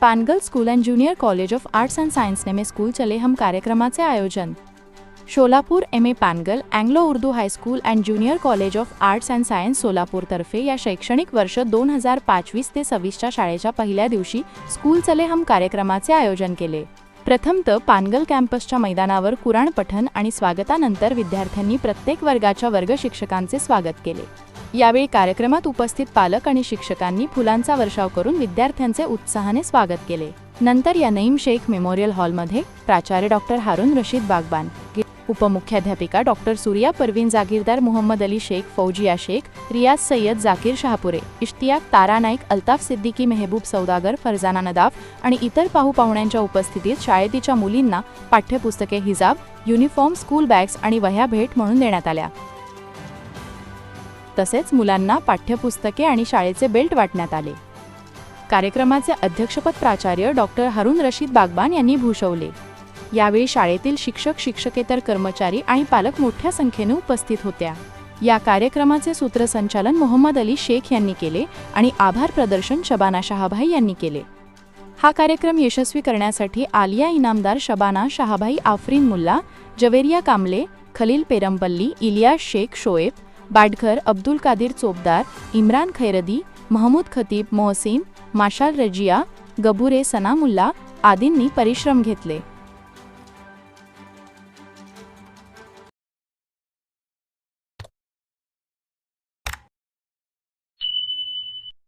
Pangal school and junior college of arts and सायन्सने नेमे school चले हम कार्यक्रमाचे आयोजन। Solapur M A Pangal Anglo Urdu high school and junior college of arts and science सोलापूरतर्फे या शैक्षणिक वर्ष दोन हजार पाचवीस ते सव्वीसच्या शाळेच्या पहिल्या दिवशी स्कूल चले हम कार्यक्रमाचे आयोजन केले। प्रथमतः पानगल कॅम्पसच्या मैदानावर कुराण पठण आणि स्वागतानंतर विद्यार्थ्यांनी प्रत्येक वर्गाच्या वर्ग शिक्षकांचे स्वागत केले। यावेळी कार्यक्रमात उपस्थित पालक आणि शिक्षकांनी फुलांचा वर्षाव करून विद्यार्थ्यांचे उत्साहाने स्वागत केले. नंतर या नईम शेख मेमोरियल हॉलमध्ये प्राचार्य डॉक्टर हारून रशीद बागबान उपमुख्याध्यापिका डॉक्टर सूर्या परवीन जागीरदार मोहम्मद अली शेख फौजिया शेख रियाज सय्यद जाकीर शहापुरे इश्तियाक तारा नाईक अल्ताफ सिद्दीकी मेहबूब सौदागर फरजाना नदाफ आणि इतर पाहू पाहुण्यांच्या उपस्थितीत शाळेतीच्या मुलींना पाठ्यपुस्तके हिजाब युनिफॉर्म स्कूल बॅग्स आणि वह्या भेट म्हणून देण्यात आल्या. तसेच मुलांना पाठ्यपुस्तके आणि शाळेचे बेल्ट वाटण्यात आले. कार्यक्रमाचे अध्यक्षपद प्राचार्य डॉक्टर हरुण रशीद बागबान यांनी भूषवले. यावेळी शाळेतील शिक्षक शिक्षकेतर कर्मचारी आणि पालक मोठ्या संख्येने उपस्थित होत्या. या कार्यक्रमाचे सूत्रसंचालन मोहम्मद अली शेख यांनी केले आणि आभार प्रदर्शन शबाना शहाभाई यांनी केले. हा कार्यक्रम यशस्वी करण्यासाठी आलिया इनामदार शबाना शहाभाई आफरीन मुल्ला जवेरिया कामले खलील पेरंपल्ली इलियास शेख शोएब बाडखर अब्दुल कादिर चोपदार इम्रान खैरदी महमूद खतीब मोहसिन माशाल रजिया गबुरे सनामुल्ला आदींनी परिश्रम घेतले.